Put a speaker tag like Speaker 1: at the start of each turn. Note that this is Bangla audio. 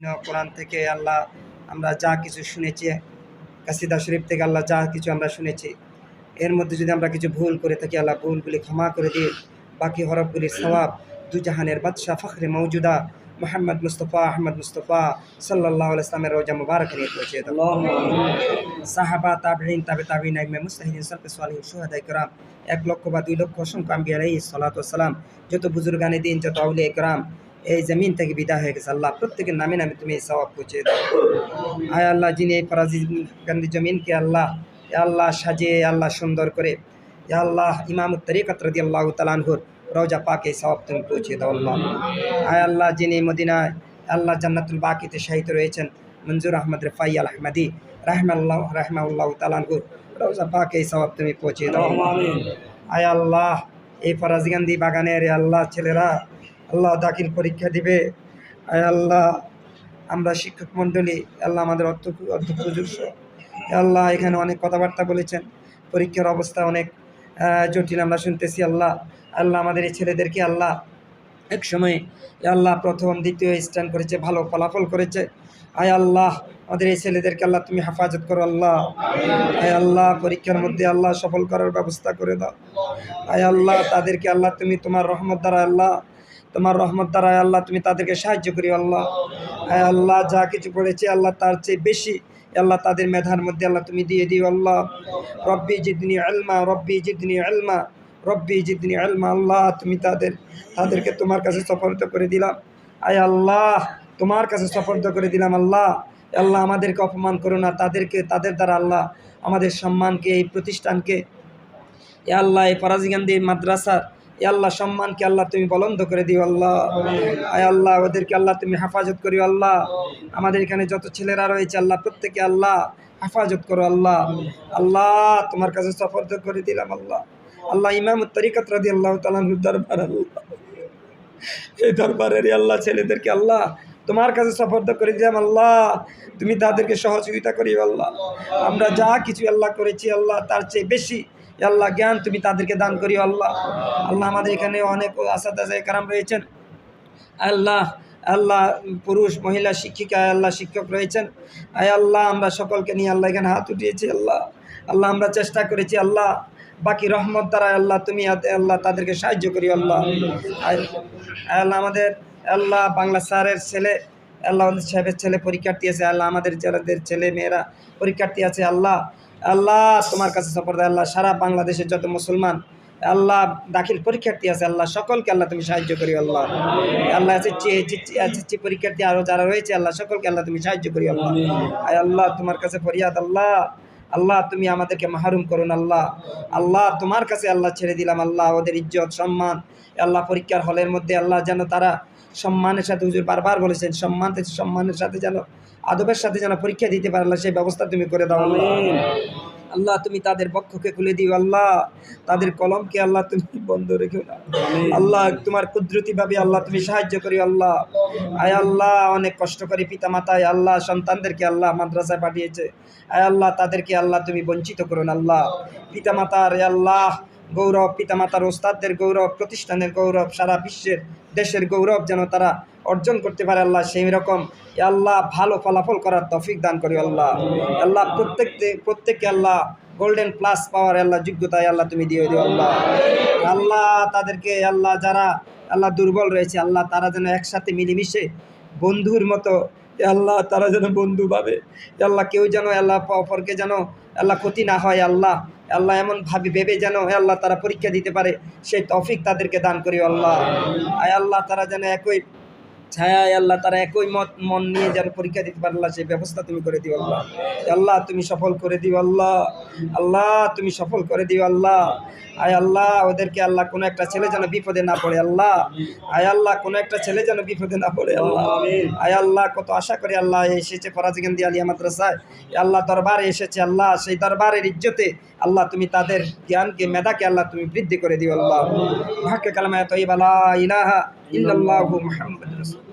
Speaker 1: কোরআন থেকে আল্লাহ, আমরা যা কিছু শুনেছি, কাসিদা শরীফ থেকে আল্লাহ যা কিছু আমরা শুনেছি, এর মধ্যে যদি আমরা কিছু ভুল করে থাকি, আল্লাহ ভুলগুলি ক্ষমা করে দিই বাকি হরফগুলি সবাব দুজাহানের বাদশাহ ফখরে মৌজুদা মোহাম্মদ মুস্তফা, আহমদ মুস্তফা সাল্লাহ ইসলামের রোজা মুবারক নিয়ে পৌঁছে সাহাবা তাবরিন তাবে তাবিন আইমে মুস্তাহিদিন, সলফে সালহিন সোহাদাই করাম, এক লক্ষ বা দুই লক্ষ অসংখ্য আম্বিয়ালাই সালাত সালাম, যত বুজুর্গানে দিন, যত আউলিয়া করাম এই জমিন থেকে বিদায় হয়ে গেছে। আল্লাহ প্রত্যেকের নামে নামে তুমি এই সওয়াব পৌঁছে দাও। আয় আল্লাহ যিনি এই পরাজি গান্ধী জমিনকে আল্লাহ আল্লাহ সাজিয়ে আল্লাহ সুন্দর করে আল্লাহ ইমাম তরিকত রদি আল্লাহ তালানহুর রোজা পাকে সওয়াব তুমি পৌঁছে দাও আল্লাহ। আয় আল্লাহ যিনি মদিনায় আল্লাহ জান্নাতুল বাকিতে শাহিত রয়েছেন মঞ্জুর আহমদ রফাই আল আহমদি রাহমাল্লাহ রাহমাউল্লাহ তালানহুর রোজা পাকে সওয়াব তুমি পৌঁছে দাও। আয় আল্লাহ এই ফরাজগান্ধী বাগানের এ আল্লাহ ছেলেরা আল্লাহ দাখিল পরীক্ষা দিবে। আয় আল্লাহ, আমরা শিক্ষক মণ্ডলী, আল্লাহ আমাদের অধ্যক্ষ আল্লাহ, এখানে অনেক কথাবার্তা বলেছেন। পরীক্ষার অবস্থা অনেক জটিল আমরা শুনতেছি আল্লাহ। আল্লাহ আমাদের এই ছেলেদেরকে আল্লাহ এক সময় আল্লাহ প্রথম, দ্বিতীয় স্ট্যান্ড করেছে, ভালো ফলাফল করেছে। আয় আল্লাহ, আমাদের এই ছেলেদেরকে আল্লাহ তুমি হেফাজত করো আল্লাহ। আয় আল্লাহ, পরীক্ষার মধ্যে আল্লাহ সফল করার ব্যবস্থা করে দাও। আয় আল্লাহ, তাদেরকে আল্লাহ তুমি তোমার রহমত দ্বারা আল্লাহ তোমার রহমত দ্বারা আল্লাহ, তুমি তাদেরকে সাহায্য করি, আল্লাহ। আল্লাহ, যা কিছু পড়েছে আল্লাহ তার চেয়ে বেশি। আল্লাহ, তাদের মেধার মধ্যে আল্লাহ, তুমি দিয়ে দিও, আল্লাহ। রব্বি জিদনি আলমা, রব্বি জিদনি আলমা, রব্বি জিদনি আলমা, আল্লাহ, তুমি তাদের, তাদেরকে তোমার কাছে সফলতা করে দিলাম। আয় আল্লাহ, তোমার কাছে সফলতা করে দিলাম, আল্লাহ। আল্লাহ, আমাদেরকে অপমান করো না, তাদেরকে, তাদের দ্বারা আল্লাহ, আমাদের সম্মানকে, এই প্রতিষ্ঠানকে। এ আল্লাহ, এই ফরাজিগান্ধী মাদ্রাসার এ আল্লাহ সম্মানকে আল্লাহ তুমি বলন্দ করে দিও আল্লাহ। আয় আল্লাহ, ওদেরকে আল্লাহ তুমি হেফাজত করিও আল্লাহ। আমাদের এখানে যত ছেলেরা রয়েছে আল্লাহ, প্রত্যেকে আল্লাহ হেফাজত করো আল্লাহ। আল্লাহ তোমার কাছে সফর্দ করে দিলাম আল্লাহ। আল্লাহ ইমাম তরিকত রাদি আল্লাহ তালাহুর দরবার আল্লাহ। এই দরবারের আল্লাহ ছেলেদেরকে আল্লাহ তোমার কাছে সফর্দ করে দিলাম আল্লাহ। তুমি তাদেরকে সহযোগিতা করিও আল্লাহ। আমরা যা কিছু আল্লাহ করেছি আল্লাহ, তার চেয়ে বেশি আল্লাহ, জ্ঞান তুমি তাদেরকে দান করিও আল্লাহ। আল্লাহ আমাদের এখানে অনেক আসাদাজায় কারাম রয়েছেন। আল্লাহ আল্লাহ পুরুষ, মহিলা, শিক্ষিকা আল্লাহ শিক্ষক রয়েছেন। আয় আল্লাহ, আমরা সকলকে নিয়ে আল্লাহ এখানে হাত উঠিয়েছি আল্লাহ। আল্লাহ, আমরা চেষ্টা করেছি আল্লাহ, বাকি রহমত দ্বারা আল্লাহ তুমি আল্লাহ তাদেরকে সাহায্য করি আল্লাহ। আল্লাহ আমাদের, আল্লাহ বাংলা স্যারের ছেলে, আল্লাহ সাহেবের ছেলে পরীক্ষার্থী আছে, আল্লাহ আমাদের যাদের ছেলে মেয়েরা পরীক্ষার্থী আছে, আল্লাহ আল্লাহ তোমার কাছে সফর দেয়, আল্লাহ সারা বাংলাদেশের যত মুসলমান, আল্লাহ দাখিল পরীক্ষার্থী আছে, আল্লাহ সকলকে আল্লাহ তুমি সাহায্য করি আল্লাহ। আল্লাহ এসএসসি পরীক্ষার্থী আরও যারা রয়েছে, আল্লাহ সকলকে আল্লাহ তুমি সাহায্য করি আল্লাহ। আল্লাহ তোমার কাছে ফরিয়াদ, আল্লাহ। আল্লাহ তুমি আমাদেরকে মাহরুম করুন আল্লাহ। আল্লাহ তোমার কাছে আল্লাহ ছেড়ে দিলাম, আল্লাহ ওদের ইজ্জত, সম্মান। আল্লাহ পরীক্ষার হলের মধ্যে আল্লাহ যেন তারা সম্মানের সাথে হুজুর বারবার বলেছেন সম্মান সম্মানের সাথে যেন আদবের সাথে যেন পরীক্ষা দিতে পারে আল্লাহ সেই ব্যবস্থা তুমি করে দাও আল্লাহ। তুমি তাদের বক্ষকে খুলে দিও আল্লাহ। তাদের কলমকে আল্লাহ তুমি বন্ধ রেখো না আল্লাহ তোমার কুদরতি ভাবে আল্লাহ তুমি সাহায্য করি আল্লাহ। আয় আল্লাহ অনেক কষ্ট করে পিতা মাতায় আল্লাহ সন্তানদেরকে আল্লাহ মাদ্রাসায় পাঠিয়েছে। আয় আল্লাহ তাদেরকে আল্লাহ তুমি বঞ্চিত করুন আল্লাহ। পিতা মাতার আল্লাহ গৌরব পিতা মাতার ওস্তাদদের গৌরব, প্রতিষ্ঠানের গৌরব, সারা বিশ্বের দেশের গৌরব যেন তারা অর্জন করতে পারে আল্লাহ, সেই রকম। আল্লাহ ভালো ফলাফল করার তফিক দান করি আল্লাহ। আল্লাহ প্রত্যেক প্রত্যেককে আল্লাহ গোল্ডেন প্লাস পাওয়ার আল্লাহ যোগ্যতায় আল্লাহ তুমি দিয়ে দিও আল্লাহ। আল্লাহ তাদেরকে আল্লাহ যারা আল্লাহ দুর্বল রয়েছে, আল্লাহ তারা যেন একসাথে মিলেমিশে বন্ধুর মতো আল্লাহ তারা যেন বন্ধু পাবে আল্লাহ কেউ যেন আল্লাহ অপরকে যেন আল্লাহ ক্ষতি না হয় আল্লাহ আল্লাহ এমন ভাবে ভেবে যেন আল্লাহ তারা পরীক্ষা দিতে পারে, সেই তফিক তাদেরকে দান করি আল্লাহ। আয় আল্লাহ তারা যেন একই ছায়া আল্লাহ তারা একই মত মন নিয়ে যেন পরীক্ষা দিতে পারে সেই ব্যবস্থা তুমি করে দিও আল্লাহ। আল্লাহ তুমি সফল করে দিও আল্লাহ। আল্লাহ তুমি সফল করে দিও আল্লাহ। আয় আল্লাহ ওদেরকে আল্লাহ কোনো একটা ছেলে যেন বিপদে না পড়ে আল্লাহ। আয় আল্লাহ কোনো একটা ছেলে যেন বিপদে না পড়ে আল্লাহ। আয় আল্লাহ কত আশা করি আল্লাহ এসেছে ফরাজিগান্ধী আলিয়া মাদ্রাসায়। আল্লাহ দরবারে এসেছে আল্লাহ। সেই দরবারের ইজ্জতে আল্লাহ তুমি তাদের জ্ঞানকে, মেধাকে আল্লাহ তুমি বৃদ্ধি করে দিও, আল্লাহ। ভাগ্য কালামায় তৈবালা ইলাহা ইল্লাল্লাহু মুহাম্মাদুর রাসূল